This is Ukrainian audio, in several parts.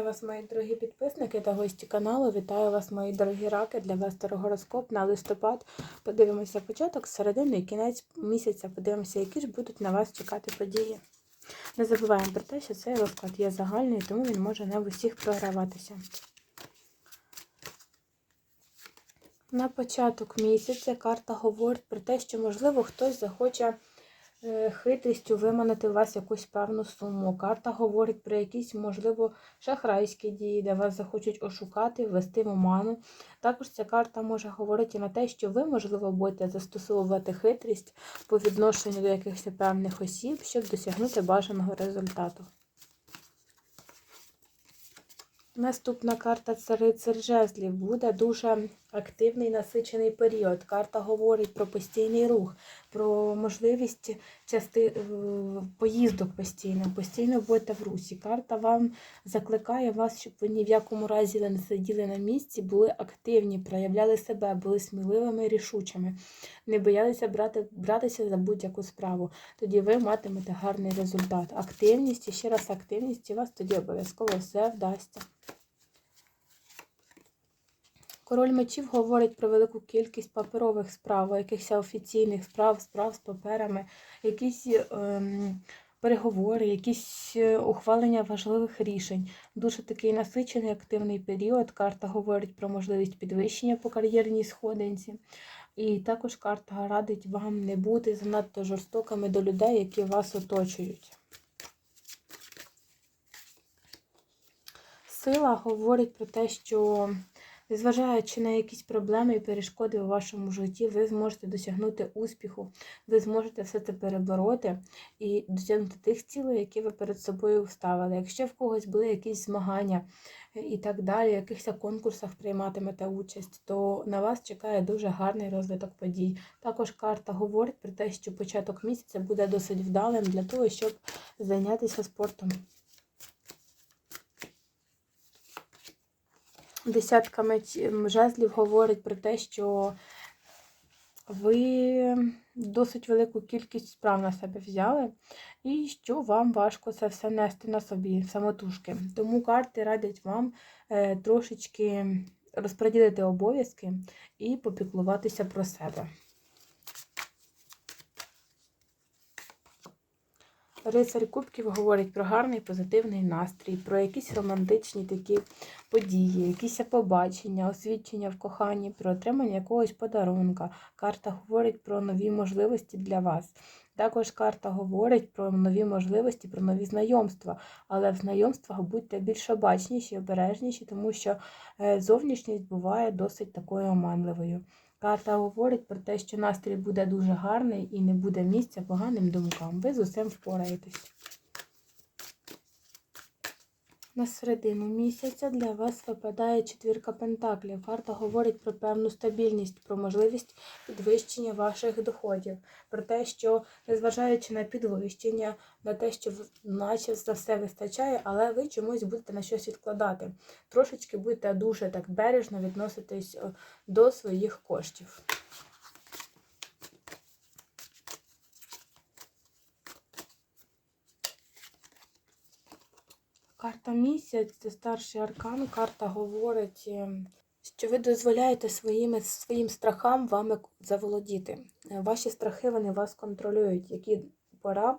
Вітаю вас, мої дорогі підписники та гості каналу. Вітаю вас, мої дорогі раки для вас гороскоп на листопад. Подивимося початок, середину і кінець місяця. Подивимося, які ж будуть на вас чекати події. Не забуваємо про те, що цей розклад є загальний, тому він може не в усіх програватися. На початок місяця карта говорить про те, що, можливо, хтось захоче хитрістю виманити у вас якусь певну суму. Карта говорить про якісь, можливо, шахрайські дії, де вас захочуть ошукати, ввести в оману. Також ця карта може говорити на те, що ви, можливо, будете застосовувати хитрість по відношенню до якихось певних осіб, щоб досягнути бажаного результату. Наступна карта рицар жезлів. Буде дуже активний насичений період. Карта говорить про постійний рух, про можливість части... е, поїздок постійно, постійно будете в русі. Карта вам закликає вас, щоб ви ні в якому разі не сиділи на місці, були активні, проявляли себе, були сміливими і рішучими, не боялися брати, братися за будь-яку справу. Тоді ви матимете гарний результат. Активність і ще раз активність, і вас тоді обов'язково все вдасться. Король мечів говорить про велику кількість паперових справ, якихось офіційних справ, справ з паперами, якісь ем, переговори, якісь е, ухвалення важливих рішень. Дуже такий насичений активний період. Карта говорить про можливість підвищення по кар'єрній сходинці. І також карта радить вам не бути занадто жорстокими до людей, які вас оточують. Сила говорить про те, що Незважаючи на якісь проблеми і перешкоди у вашому житті, ви зможете досягнути успіху, ви зможете все це перебороти і досягнути тих цілей, які ви перед собою вставили. Якщо в когось були якісь змагання і так далі, в якихось конкурсах прийматимете участь, то на вас чекає дуже гарний розвиток подій. Також карта говорить про те, що початок місяця буде досить вдалим для того, щоб зайнятися спортом. Десятка меч- жезлів говорить про те, що ви досить велику кількість справ на себе взяли, і що вам важко це все нести на собі самотужки. Тому карти радять вам е, трошечки розподілити обов'язки і попіклуватися про себе. Рицарь Кубків говорить про гарний позитивний настрій, про якісь романтичні такі події, якісь побачення, освідчення в коханні, про отримання якогось подарунка. Карта говорить про нові можливості для вас. Також карта говорить про нові можливості, про нові знайомства. Але в знайомствах будьте більш обачніші, обережніші, тому що е, зовнішність буває досить такою оманливою. Карта говорить про те, що настрій буде дуже гарний і не буде місця поганим думкам. Ви з усім впораєтесь. На середину місяця для вас випадає четвірка пентаклів. Карта говорить про певну стабільність, про можливість підвищення ваших доходів, про те, що незважаючи на підвищення, на те, що наче за все вистачає, але ви чомусь будете на щось відкладати. Трошечки будете дуже так бережно відноситись е, до своїх коштів. Карта місяць це старший аркан. Карта говорить, ем, що ви дозволяєте своїми, своїм страхам вами заволодіти. Е, Ваші страхи вони вас контролюють, які пора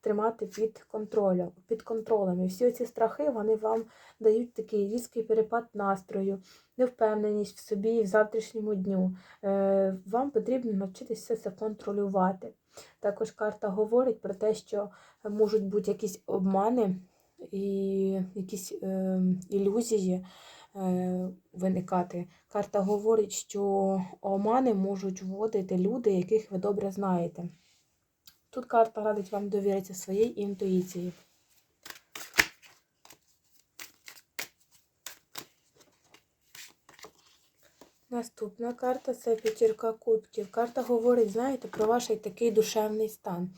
тримати під контролем. Під контролем. І всі ці страхи вони вам дають такий різкий перепад настрою, невпевненість в собі і в завтрашньому дню. Е, Вам потрібно навчитися це контролювати. Також карта говорить про те, що можуть бути якісь обмани і якісь е, ілюзії е, виникати. Карта говорить, що омани можуть вводити люди, яких ви добре знаєте. Тут карта радить вам довіритися своїй інтуїції. Наступна карта це п'ятірка кубків. Карта говорить, знаєте, про ваш такий душевний стан,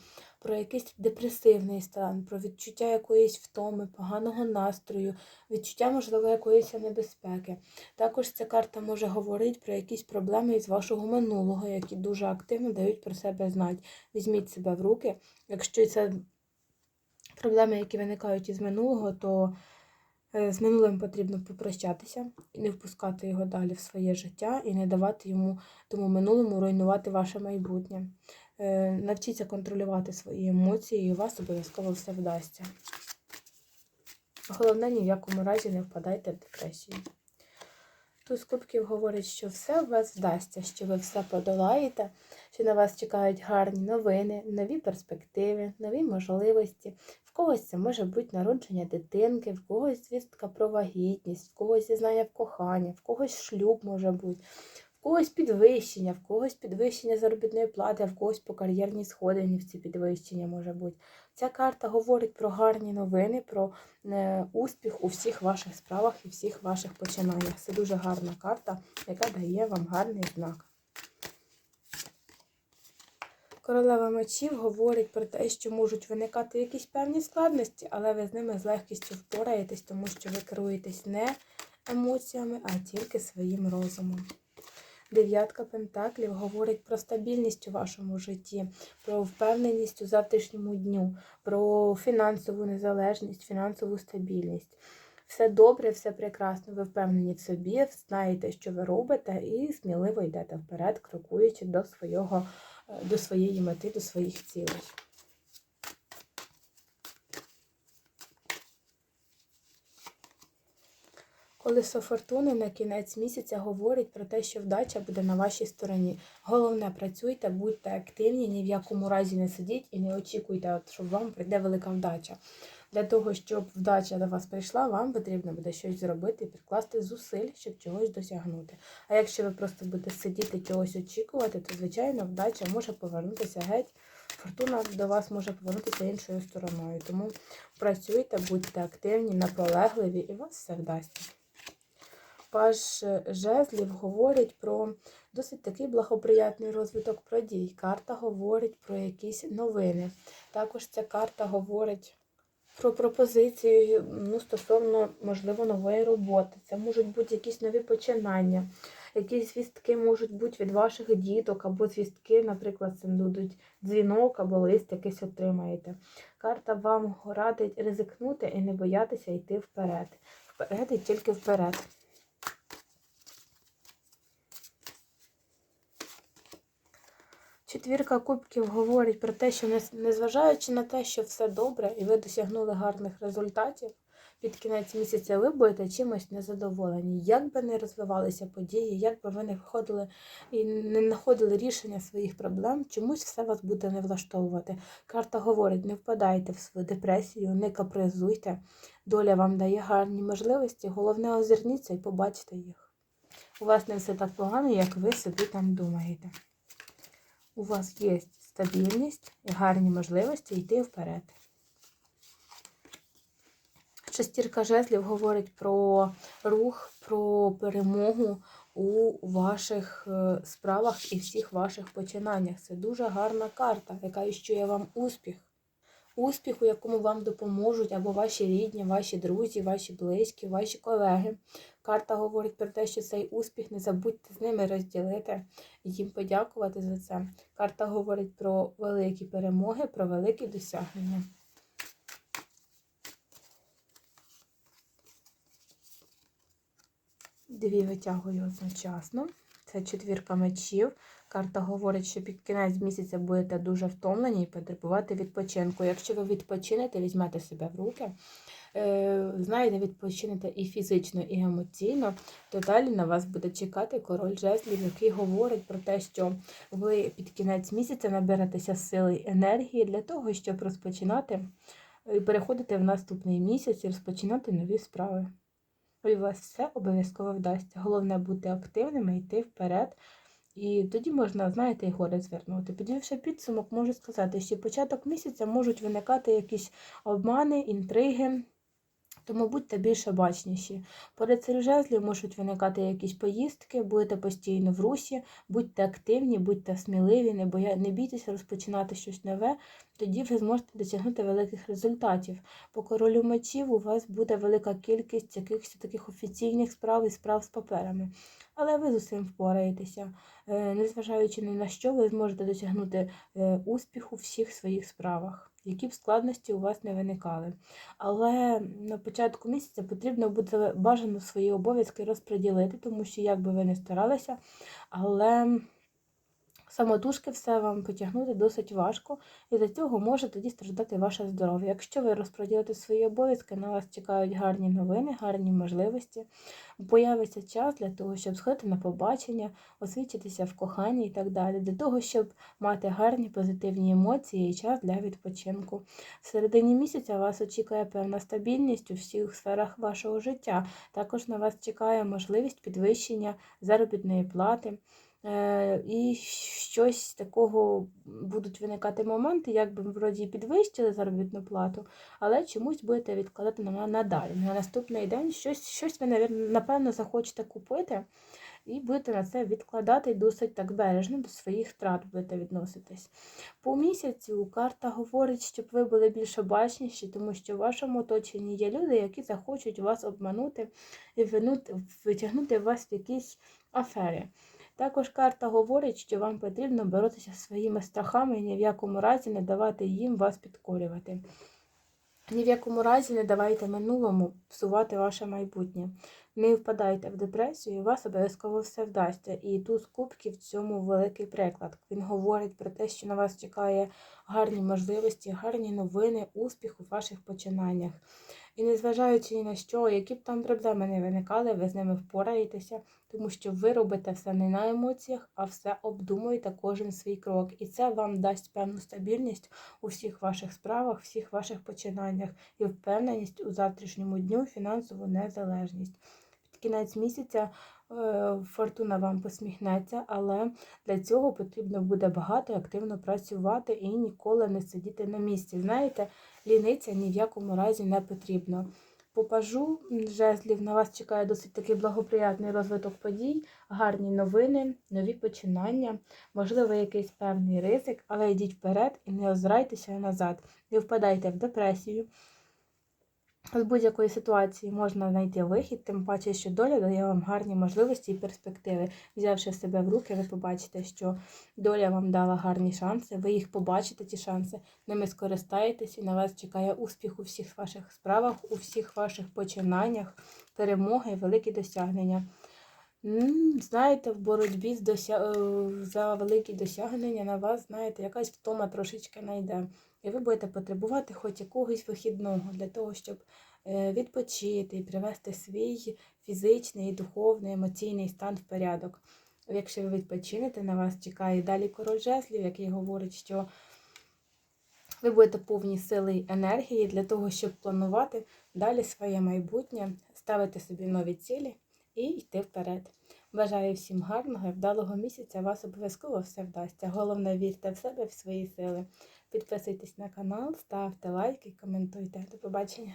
про якийсь депресивний стан, про відчуття якоїсь втоми, поганого настрою, відчуття, можливо, якоїсь небезпеки. Також ця карта може говорити про якісь проблеми із вашого минулого, які дуже активно дають про себе знати. Візьміть себе в руки. Якщо це проблеми, які виникають із минулого, то Е, З минулим потрібно попрощатися і не впускати його далі в своє життя і не давати йому тому минулому руйнувати ваше майбутнє. Е, Навчіться контролювати свої емоції, і у вас обов'язково все вдасться. Головне, ні в якому разі не впадайте в депресію. Туз кубків говорить, що все у вас вдасться, що ви все подолаєте, що на вас чекають гарні новини, нові перспективи, нові можливості. В когось це може бути народження дитинки, в когось звістка про вагітність, в когось зізнання в коханні, в когось шлюб може бути, когось підвищення, в когось підвищення заробітної плати, а в когось по кар'єрній сходині в ці підвищення може бути. Ця карта говорить про гарні новини, про е, успіх у всіх ваших справах і всіх ваших починаннях. Це дуже гарна карта, яка дає вам гарний знак. Королева мечів говорить про те, що можуть виникати якісь певні складності, але ви з ними з легкістю впораєтесь, тому що ви керуєтесь не емоціями, а тільки своїм розумом. Дев'ятка пентаклів говорить про стабільність у вашому житті, про впевненість у завтрашньому дню, про фінансову незалежність, фінансову стабільність. Все добре, все прекрасно, ви впевнені в собі, знаєте, що ви робите, і сміливо йдете вперед, крокуючи до, свого, е, до своєї мети, до своїх цілей. Колесо фортуни на кінець місяця говорить про те, що вдача буде на вашій стороні. Головне, працюйте, будьте активні, ні в якому разі не сидіть і не очікуйте, от, щоб вам прийде велика вдача. Для того, щоб вдача до вас прийшла, вам потрібно буде щось зробити, підкласти зусиль, щоб чогось досягнути. А якщо ви просто будете сидіти чогось очікувати, то, звичайно, вдача може повернутися геть. Фортуна до вас може повернутися іншою стороною. Тому працюйте, будьте активні, наполегливі, і вас все вдасться. Паж жезлів говорить про досить такий благоприятний розвиток подій. Карта говорить про якісь новини. Також ця карта говорить про пропозиції ну, стосовно, можливо, нової роботи. Це можуть бути якісь нові починання, якісь звістки можуть бути від ваших діток, або звістки, наприклад, це будуть дзвінок або лист якийсь отримаєте. Карта вам радить ризикнути і не боятися йти вперед. Вперед і тільки вперед. Четвірка кубків говорить про те, що незважаючи на те, що все добре, і ви досягнули гарних результатів, під кінець місяця ви будете чимось незадоволені. Як би не розвивалися події, як би ви не виходили і не знаходили рішення своїх проблем, чомусь все вас буде не влаштовувати. Карта говорить: не впадайте в свою депресію, не капризуйте. Доля вам дає гарні можливості. Головне, озирніться і побачите їх. У вас не все так погано, як ви собі там думаєте у вас є стабільність і гарні можливості йти вперед. Шестірка жезлів говорить про рух, про перемогу у ваших е, справах і всіх ваших починаннях. Це дуже гарна карта, яка іщує вам успіх. Успіх, у якому вам допоможуть або ваші рідні, ваші друзі, ваші близькі, ваші колеги. Карта говорить про те, що цей успіх не забудьте з ними розділити і їм подякувати за це. Карта говорить про великі перемоги, про великі досягнення. Дві витягую одночасно. Це четвірка мечів. Карта говорить, що під кінець місяця будете дуже втомлені і потребувати відпочинку. Якщо ви відпочинете, візьмете себе в руки, е, знаєте, відпочинете і фізично, і емоційно, то далі на вас буде чекати король жезлів, який говорить про те, що ви під кінець місяця наберетеся сили і енергії для того, щоб розпочинати і переходити в наступний місяць і розпочинати нові справи. І у вас все обов'язково вдасться. Головне бути активними, йти вперед. І тоді можна, знаєте, і горе звернути. Підвівши підсумок, можу сказати, що початок місяця можуть виникати якісь обмани, інтриги. Тому будьте більш обачніші. Поряд цих жезлів можуть виникати якісь поїздки, будете постійно в русі, будьте активні, будьте сміливі, не боя... не бійтеся розпочинати щось нове, тоді ви зможете досягнути великих результатів. По королю мечів у вас буде велика кількість якихось таких офіційних справ і справ з паперами. Але ви з усім впораєтеся. Е, незважаючи ні на що, ви зможете досягнути е, успіху в всіх своїх справах. Які б складності у вас не виникали. Але на початку місяця потрібно буде бажано свої обов'язки розподілити, тому що як би ви не старалися, але самотужки все вам потягнути досить важко, і за цього може тоді страждати ваше здоров'я. Якщо ви розподілите свої обов'язки, на вас чекають гарні новини, гарні можливості. Появиться час для того, щоб сходити на побачення, освідчитися в коханні і так далі, для того, щоб мати гарні позитивні емоції і час для відпочинку. В середині місяця вас очікує певна стабільність у всіх сферах вашого життя. Також на вас чекає можливість підвищення заробітної плати. Е, І щось такого будуть виникати моменти, як би вроді підвищили заробітну плату, але чомусь будете відкладати на надалі. На наступний день щось, щось ви, напевно, захочете купити, і будете на це відкладати досить так бережно до своїх втрат будете відноситись. По місяцю карта говорить, щоб ви були більш обачніші, тому що в вашому оточенні є люди, які захочуть вас обманути і витягнути вас в якісь афери. Також карта говорить, що вам потрібно боротися зі своїми страхами і ні в якому разі не давати їм вас підкорювати. Ні в якому разі не давайте минулому псувати ваше майбутнє. Не впадайте в депресію, і вас обов'язково все вдасться. І туз кубків в цьому великий приклад. Він говорить про те, що на вас чекає гарні можливості, гарні новини, успіх у ваших починаннях. І незважаючи ні на що, які б там проблеми не виникали, ви з ними впораєтеся, тому що ви робите все не на емоціях, а все обдумуєте кожен свій крок. І це вам дасть певну стабільність у всіх ваших справах, всіх ваших починаннях і впевненість у завтрашньому дню, фінансову незалежність. Під кінець місяця фортуна вам посміхнеться, але для цього потрібно буде багато активно працювати і ніколи не сидіти на місці. Знаєте, ліниця ні в якому разі не потрібно. По пажу жезлів на вас чекає досить такий благоприятний розвиток подій, гарні новини, нові починання, можливо, якийсь певний ризик, але йдіть вперед і не озирайтеся назад. Не впадайте в депресію. З будь-якої ситуації можна знайти вихід, тим паче, що доля дає вам гарні можливості і перспективи. Взявши себе в руки, ви побачите, що доля вам дала гарні шанси, ви їх побачите, ті шанси, ними скористаєтесь, і на вас чекає успіх у всіх ваших справах, у всіх ваших починаннях, перемоги великі досягнення. Знаєте, в боротьбі е, за великі досягнення на вас, знаєте, якась втома трошечки найде. І ви будете потребувати хоч якогось вихідного для того, щоб е, відпочити і привести свій фізичний, духовний, емоційний стан в порядок. Якщо ви відпочинете, на вас чекає далі король жезлів, який говорить, що ви будете повні сили й енергії для того, щоб планувати далі своє майбутнє, ставити собі нові цілі і йти вперед. Бажаю всім гарного і вдалого місяця. Вас обов'язково все вдасться. Головне, вірте в себе, в свої сили. Підписуйтесь на канал, ставте лайки, коментуйте. До побачення!